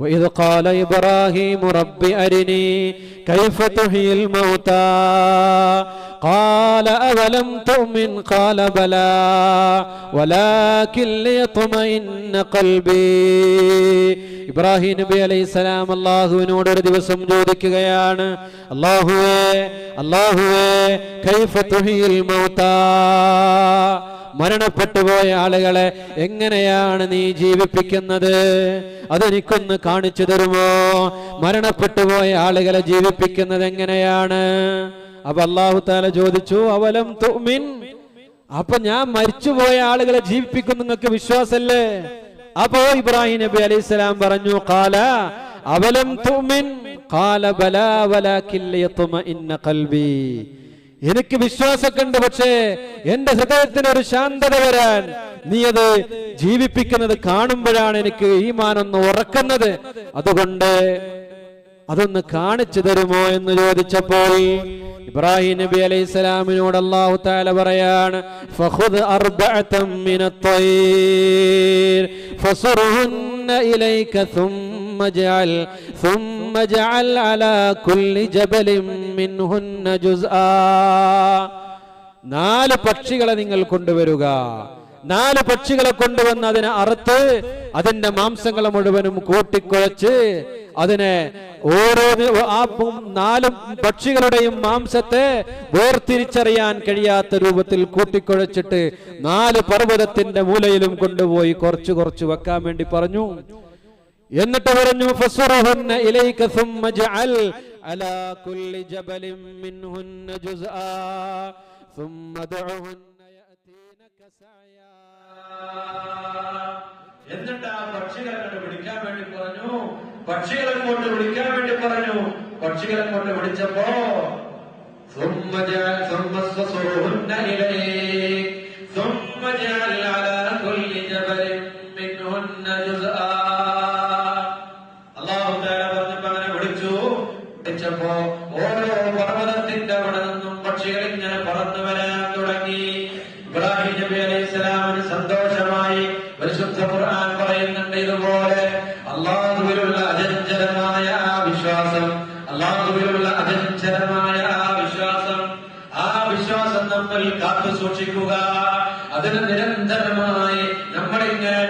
وإذ قال إبراهيم رب أرني كيف تحيي الموتى قال أولم تؤمن قال بلى ولكن ليطمئن قلبي ഇബ്രാഹിം നബി അലൈഹി സ്വലാം അള്ളാഹുവിനോട് ഒരു ദിവസം ചോദിക്കുകയാണ് അള്ളാഹുവേ അള്ളാഹുവേ കൈഫ തുഹിയിൽ മൗതാ മരണപ്പെട്ടു പോയ ആളുകളെ എങ്ങനെയാണ് നീ ജീവിപ്പിക്കുന്നത്? അതെനിക്കൊന്ന് കാണിച്ചു തരുമോ? മരണപ്പെട്ടു പോയ ആളുകളെ ജീവിപ്പിക്കുന്നത് എങ്ങനെയാണ്? അപ്പൊ അള്ളാഹു താല ചോദിച്ചു അവലം തുമിൻ. അപ്പൊ ഞാൻ മരിച്ചുപോയ ആളുകളെ ജീവിപ്പിക്കുന്നു നിങ്ങൾക്ക് വിശ്വാസല്ലേ? അപ്പോ ഇബ്രാഹിം നബി അലൈഹി സ്വലാം പറഞ്ഞു കാല അവലം തുമിൻ. കാല ബലാ ലിയത്മഇന്ന ഖൽബി. എനിക്ക് വിശ്വാസമൊക്കെ ഉണ്ട് പക്ഷേ എന്റെ ഹൃദയത്തിന് ഒരു ശാന്തത വരാൻ നീ അത് ജീവിപ്പിക്കുന്നത് കാണുമ്പോഴാണ് എനിക്ക് ഈ മാനൊന്ന് ഉറക്കുന്നത് അതുകൊണ്ട് അതൊന്ന് കാണിച്ചു തരുമോ എന്ന് ചോദിച്ചപ്പോൾ ഇബ്രാഹിം നബി അലൈഹി സ്വലാമിനോട് അള്ളാഹു താല പറയാണ് ഫഖുദ് അർബഅതം മിനത്തയ്ർ ഫസുറുഹുന്ന ഇലൈക ثم اجعل ثم اجعل على كل جبل منهن جزءا നാല് പക്ഷികളെ നിങ്ങൾ കൊണ്ടുവരിക നാല് പക്ഷികളെ കൊണ്ടുവന്ന് അതിനെ അറുത്ത് അതിന്റെ മാംസങ്ങളെ മുഴുവനും കൂട്ടിക്കുഴച്ച് അതിനെ ഓരോ ആ നാല് പക്ഷികളുടെയും മാംസത്തെ വേർതിരിച്ചറിയാൻ കഴിയാത്ത രൂപത്തിൽ കൂട്ടിക്കുഴച്ചിട്ട് നാല് പർവ്വതത്തിന്റെ മൂലയിലും കൊണ്ടുപോയി കുറച്ച് കുറച്ച് വെക്കാൻ വേണ്ടി പറഞ്ഞു എന്നിട്ട് പറഞ്ഞു ഫസ്റഹുന്ന ഇലൈക ثم اجعل على كل جبل منهن جزءا ثم ادعهن يأتينك سعيا എന്നിട്ട് ആ പക്ഷികളെ കൊണ്ട് വിളിക്കാൻ വേണ്ടി പറഞ്ഞു പക്ഷികളെ കൊണ്ട് വിളിക്കാൻ വേണ്ടി പറഞ്ഞു പക്ഷികളെ കൊണ്ട് വിളിച്ചപ്പോ ثم جعل ثم തആല പറഞ്ഞപ്പോ അങ്ങനെ വിളിച്ചു. വിളിച്ചപ്പോ ഓരോ പർവതത്തിന്റെ അവിടെ നിന്നും പക്ഷികൾ ഇങ്ങനെ പറന്നു വരാൻ തുടങ്ങി. ഇബ്രാഹിം നബി അലൈഹി സ്വലാമിന് സന്തോഷമായി പരിശുദ്ധ ഖുർആൻ പറയുന്നുണ്ട് ഇതുപോലെ അള്ളാഹുവിലുള്ള അജഞ്ചലമായ ആ വിശ്വാസം അള്ളാഹുവിലുള്ള അജഞ്ചലമായ ആ വിശ്വാസം ആ വിശ്വാസം നമ്മൾ കാത്തു സൂക്ഷിക്കുക. അതിന് നിരന്തരമായി നമ്മളിങ്ങനെ